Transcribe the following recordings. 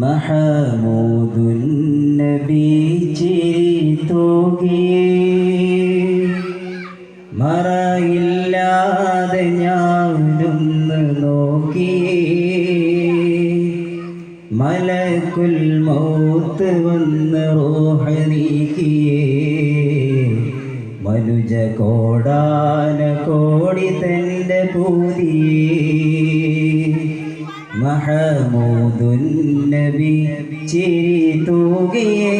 മഹമൂദുൻ നബി ചിരി തൂകിയേ മറയില്ലാതെ ഞാനൊന്ന് നോക്കിയേ മലക്കുൽ മൗത്ത് വന്ന് റോഹനീക്കിയേ മനുജകോ മഹമൂദുൻ നബി ചിരി തൂകിയേ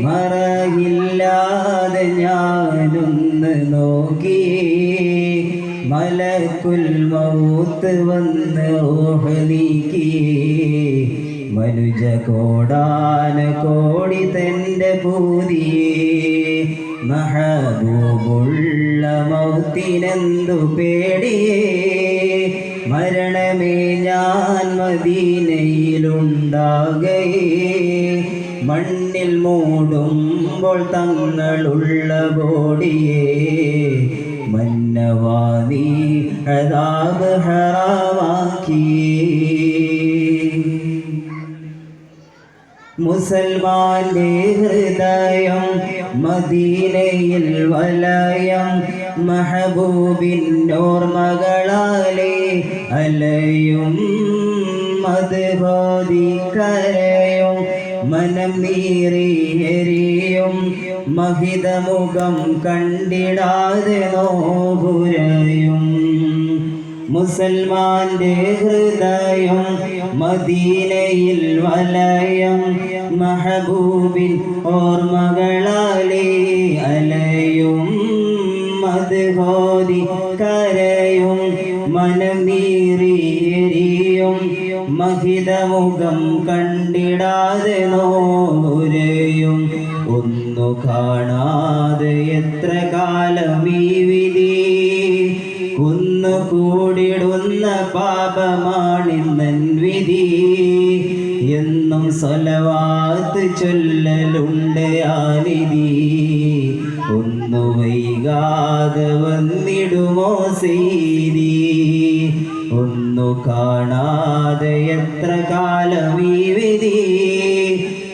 മറയില്ലാതെ ഞാനൊന്ന് നോക്കിയേ. മലക്കുൽ മൗത്ത് വന്ന് ഓഹനീക്കിയേ മനുജ കോടാന കോടി തന്റെ പൂതിയേ. മഹബൂബുള്ള മൗത്തിനെന്തു പേടിയേ ഞാൻ മണ്ണിൽ മൂടുമ്പോൾ തങ്ങളുള്ള ബോഡിയേ മന്നവാദി അതാബ് ഹറാമാക്കിയേ മുസൽമാന്റെ ഹൃദയം മദീനയിൽ വലയം. മഹബൂബിൻ ഓർമ്മകളാലേ അലയും മധുബോധിക്കരയും മനം നീറി എരിയും മഹിതമുഖം കണ്ടിടാതെ നോപുരയും മുസൽമാന്റെ ഹൃദയം മദീനയിൽ വലയം. മഹബൂബിൻ ഓർമ്മകളാലേ മഹിതമുഖം കണ്ടിടാതെ നോരെയും ഒന്നു കാണാതെ എത്ര കാലം ഈ വിധി? കുന്നുകൂടിടുന്ന പാപമാണിന്നൻ വിധി. എന്നും സ്വലവാത്ത് ചൊല്ലലുണ്ട് ആനിധി ഒന്നു വൈകാതെ വന്നിടുമോ ഒന്നു കാണാതെ എത്ര കാലം ഈ വിധി?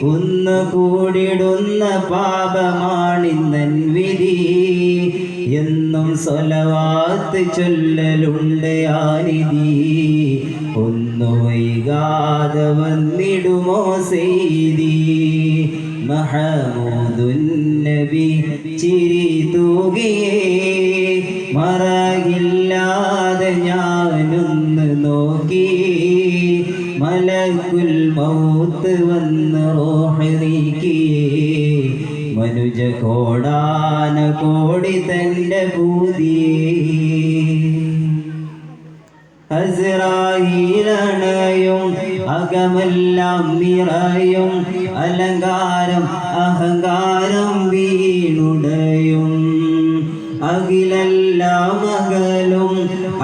ഒന്ന് കൂടിടുന്ന പാപമാണിന്നൻ വിധി. എന്നും സ്വലവാത്ത് ചൊല്ലലുണ്ട് ആനിധി ഒന്നു വൈകാതെ വന്നിടുമോ സെയ്തി മഹമൂദുൻ നബി ചിരി തൂകിയേ മറയില്ലാതെ മൗത്ത് വന്ന് റോഹ നീക്കിയേ മനുജ കോടാന കോടി തന്റെ പൂതിയേ അസ്രായിലണയും അകമെല്ലാം നിറയും. അലങ്കാരം അഹങ്കാരം വീണുടയും. അഖിലെല്ലാം അകലും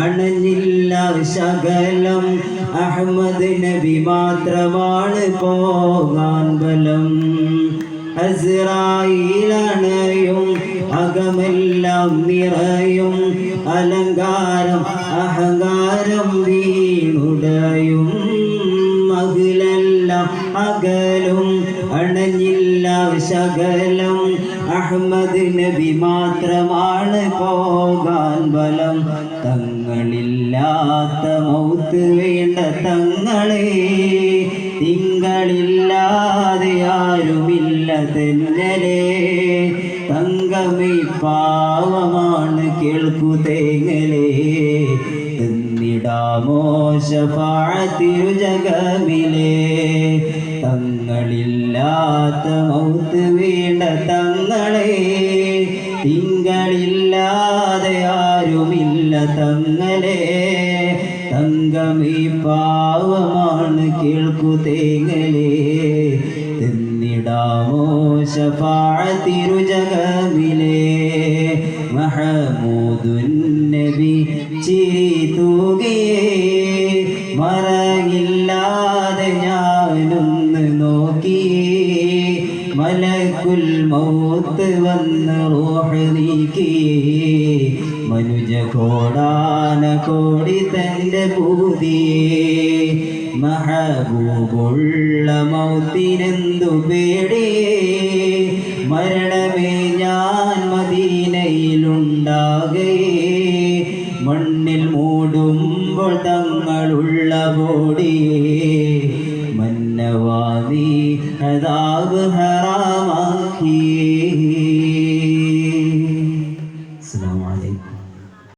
അണഞ്ഞില്ല ശകലം. അഹമ്മദ് നബി മാത്രമാണ് പോകാൻ ബലം. അസ്രായിലണയും അകമെല്ലാം നിറയും. അലങ്കാരം അഹങ്കാരം വീണുടയും. മകിലെല്ലാം അകലും അണഞ്ഞില്ല ശകലം. അഹമ്മദ് നബി മാത്രമാണ് പോകാൻ ബലം. തങ്ങളില്ലാത്ത മൗത്ത് വേണ്ട തങ്ങളെ തിങ്കളില്ലാതെ ആരുമില്ല തെന്നലെ. തങ്കമേ പാവമാണ് കേൾക്കു തേങ്ങലേ. തിന്നിടാമോ ജഗമിലേ തങ്ങളില്ലാത്ത മൗത്ത് വേണ്ട തങ്ങളെ തിങ്കളില്ലാതെ ആരുമില്ല തങ്ങളെ. തങ്കമീ പാവമാണ് കേൾക്കു തേങ്ങലേ തിന്നിടാമോ ശഫാത്തിരു ജഗമിലേ മഹമൂദുൻ നബി ചിരി തൂകിയേ മറങ്ങില്ലാതെ ഞാനൊന്ന് നോക്കിയേ. മലക്കുൽ മൗത്ത് വന്ന് മനുജ കോടാന കോടി തന്റെ ഭൂതി മഹബൂബുള്ള മൗത്തിനെന്തു പേടിയേ മരണമേ ഞാൻ മദീനയിലുണ്ടാകേ. മണ്ണിൽ മൂടുമ്പോൾ തങ്ങളുള്ള ബോഡിയേ മന്നവാദി അതാവ് ഹറാമാക്കിയേ